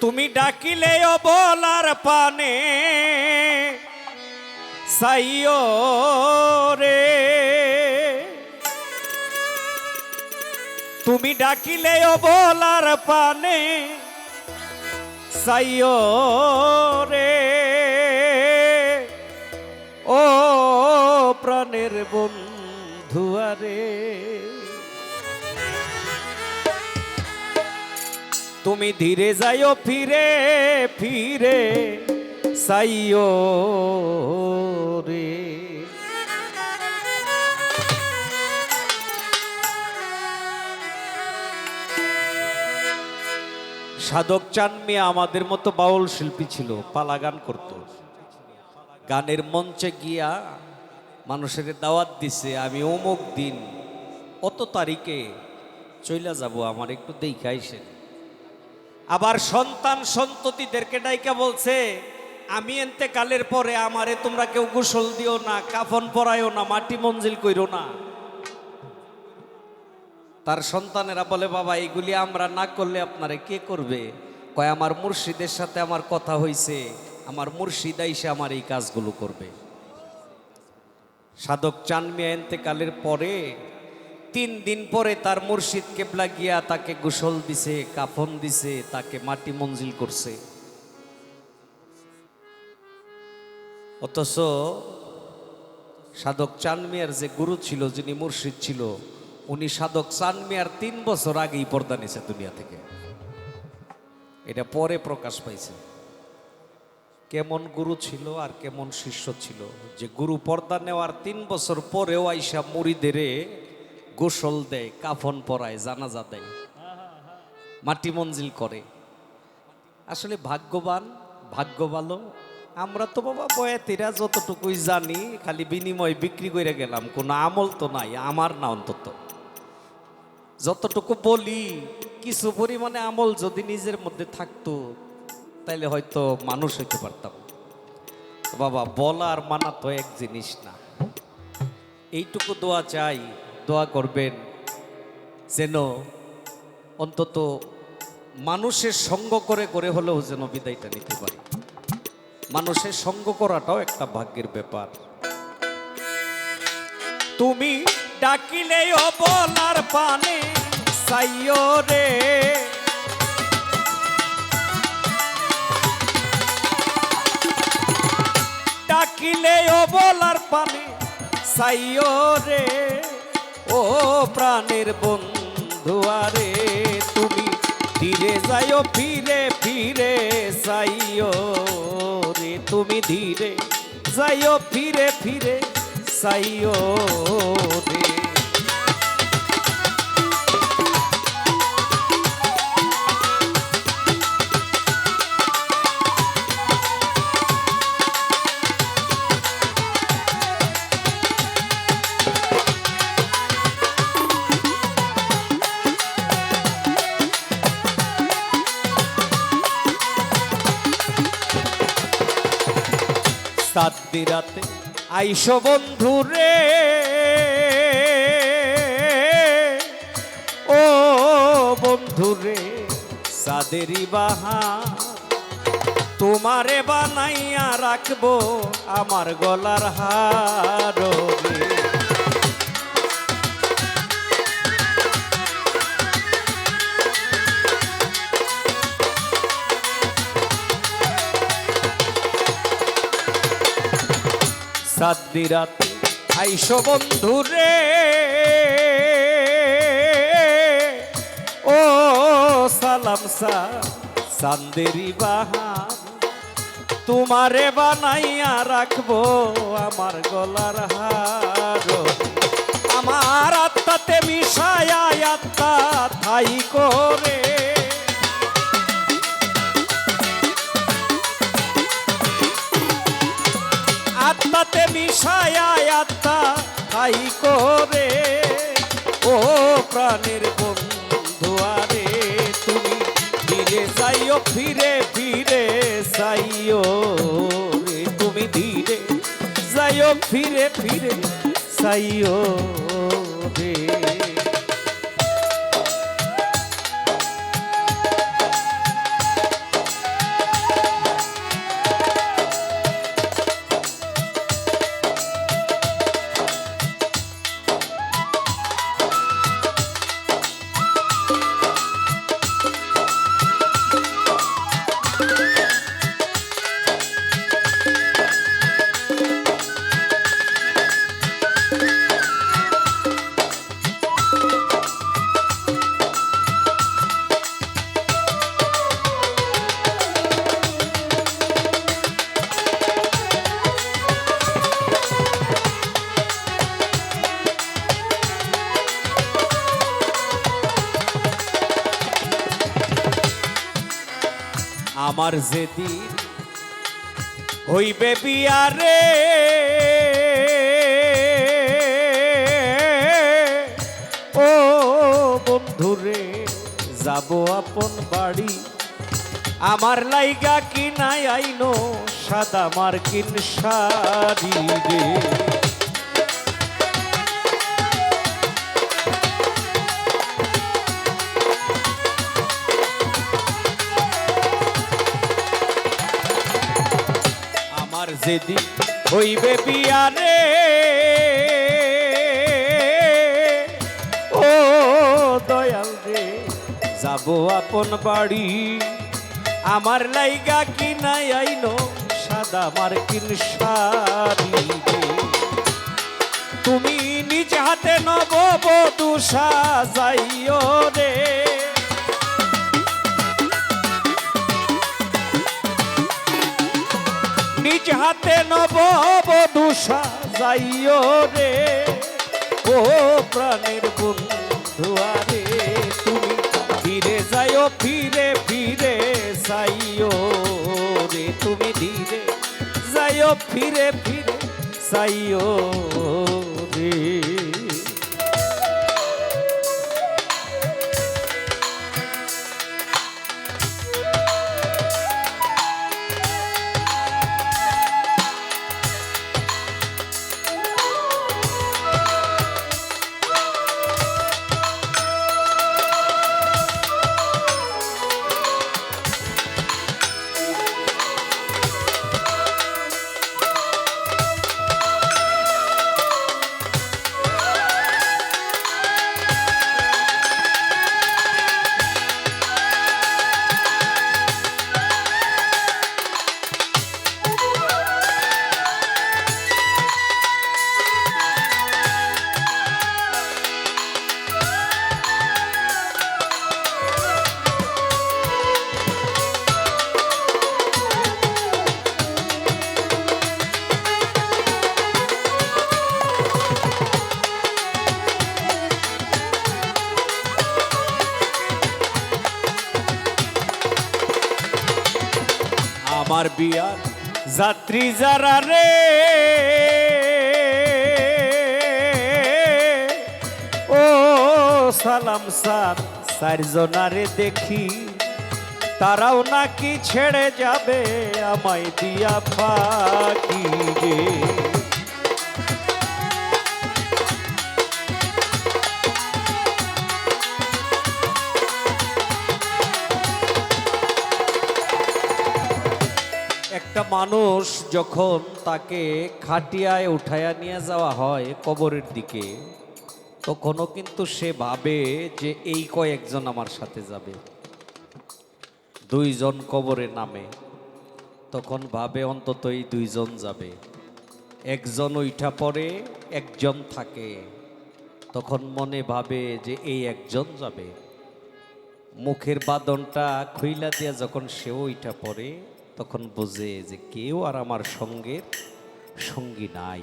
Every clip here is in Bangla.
তুমি ডাকিলেও বলার পানে, সাইও রে। তুমি ডাকিলেও বলার পানে, সাইও রে। ও প্রাণের বন্ধুয়ারে। তুমি ধীরে যাইও, ফিরে ফিরে সাইও রে। সাধক চান মিয়া আমাদের মতো বাউল শিল্পী ছিল পালা গান করত। গানের মঞ্চে গিয়া মানুষের দাওয়াত দিছে, আমি অমুক দিন, অত তারিখে চইলা যাব, আমার একটু দেখাইছেন আবার সন্তান সন্ততিদেরকে ডাইকা বলছে, আমি এনতে কালের পরে আমারে তোমরা কেউ গোসল দিও না, কাফন পরাইও না, মাটি মঞ্জিল কইরো না। তার সন্তানেরা বলে, বাবা, এগুলি আমরা না করলে আপনারে কে করবে? কয়, আমার মুর্শিদের সাথে আমার কথা হইছে, আমার মুর্শিদ আইসে আমার এই কাজগুলো করবে। সাধক চানমিয়া এতেকালের পরে তিন দিন পরে তার মুর্শিদ কেবলা গিয়া তাকে গোসল দিছে, কাফন দিছে, তাকে মাটি মঞ্জিল করছে। অথচ সাধক চানমিয়ার যে গুরু ছিল, যিনি মুর্শিদ ছিল, উনি সাধক চানমিয়ার তিন বছর আগেই পর্দা নিয়েছে দুনিয়া থেকে। এটা পরে প্রকাশ পাইছে। কেমন গুরু ছিল আর কেমন শিষ্য ছিল, যে গুরু পর্দা নেওয়ার তিন বছর পরেও আইসা মুড়িদেরে গোসল দেয়, কাফন পরায়, জানাজা দেয়, মাটি মঞ্জিল করে। আসলে ভাগ্যবান ভাগ্য ভালো আমরা তো বাবা বয়াতিরা যতটুকুই জানি, খালি বিনিময় বিক্রি করে গেলাম, কোনো আমল তো নাই, আমার না অন্তত। যতটুকু বলি, কিছু পরিমাণে আমল যদি নিজের মধ্যে থাকতো, তাইলে হয়তো মানুষ হইতে পারতাম। বাবা, বলার মানা তো এক জিনিস না। এইটুকু দোয়া চাই দোয়া করবেন যেন অন্তত মানুষের সঙ্গ করে করে হলেও যেন বিদায়টা নিতে পারি। মানুষের সঙ্গ করাটাও একটা ভাগ্যের ব্যাপার। তুমি ডাকিলেও বলার পানে, সাইও রে। ডাকিলেও বলার পানে, সাইও রে। ও প্রাণের বন্ধুয়ারে তুমি ধীরে যাইও, ফিরে ফিরে যাইও রে। তুমি ধীরে যাইও, ফিরে ফিরে সাইও রে। সাত রাতে। আইসো বন্ধু রে। ও বন্ধু রে সাদেরি বাহা। তোমারে বানাইয়া রাখব আমার গলার হার সাদ্দি রাতে। আইসো বন্ধু রে। ও সালাম সা সান্দেরি বাহার। তোমারে বানাইয়া রাখব আমার গলার হার। আমার আত্মাতে মিশায়া আত্মা থাই করে। আত্মাতে আত্মা তাই করে ও প্রাণের বন্ধু, আরে তুমি ধীরে যাইও, ফিরে ফিরে যাইও রে। তুমি ধীরে যাইও, ফিরে ফিরে যাইও। আমার যেদিন হইবে বিয়ারে, ও বন্ধুরে, যাব আপন বাড়ি। আমার লাইগা কি নাই আইনো সাদা মার্কিন শাড়ি রে। যেদিন হইবে বিয়ারে ও দয়াল রে, যাব আপন বাড়ি। আমার লাইগা কি নাই আইন, সাদা মার্কিন শাড়ি তুমি নিজ হাতে নব বধু সাজাইও রে। নিজ হাতে নব বধু সাজাইও রে। ও প্রাণের বন্ধু, আরে তুমি ধীরে যাইও, ফিরে ফিরে সাইও রে। তুমি ধীরে যাইও, ফিরে ফিরে সাইও রে। আমার বিয়ার যাত্রী যারা রে, ও সালাম সার চারজনারে দেখি, তারাও নাকি ছেড়ে যাবে আমায় দিয়া ফাঁকি মানুষ যখন তাকে খাটিয়ায় উঠায়া নিয়ে যাওয়া হয় কবরের দিকে, তখনও কিন্তু সে ভাবে যে এই কয়েকজন আমার সাথে যাবে। দুইজন কবরে নামে, তখন ভাবে অন্তত এই দুইজন যাবে। একজন ওইটা পরে একজন থাকে। তখন মনে ভাবে যে এই একজন যাবে। মুখের বাদনটা খুইলা দিয়া যখন সেও ওইটা পড়ে তখন বোঝে যে কেউ আর আমার সঙ্গের সঙ্গী নাই।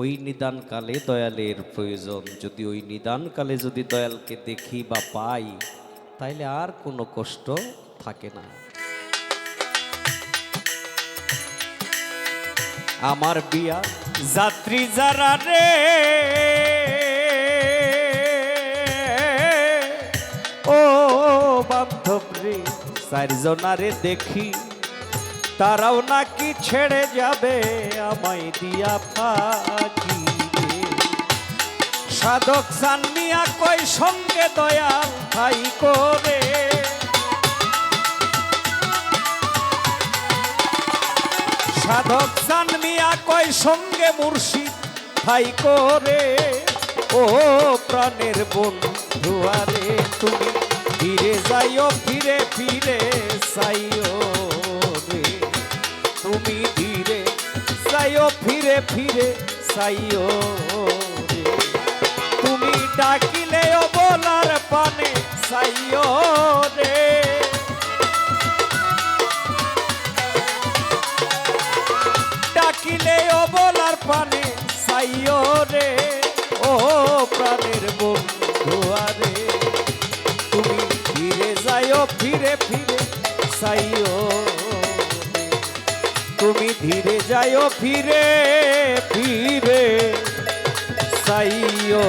ওই নিদানকালে দয়ালের প্রয়োজন। যদি ওই নিদানকালে যদি দয়ালকে দেখি বা পাই, তাইলে আর কোনো কষ্ট থাকে না। আমার বিয়া যাত্রী যারা রে, ও বান্ধব রে চারজনারে দেখি তারাও নাকি ছেড়ে যাবে, আমায় দিয়া ফাঁকি সাধক সান্নিয়া কই সঙ্গে দয়াল ভাই করে? সাধক চান মিয়া কয় সঙ্গে মুর্শিদ ভাই করে? ও প্রাণের বন্ধু আরে তুমি, ফিরে যাইও, ফিরে ফিরে সাইও যাইও ফিরে ফিরে, সাইও তুমি ডাকিলেও বলার পানে সাইও রে। ডাকিলে ও বলার পানে সাইও রে। ও প্রাণের বন্ধু আরে। তুমি ফিরে যাইও, ফিরে ফিরে, সাইও তুমি যায় ফিরে ফিরে। সাইও।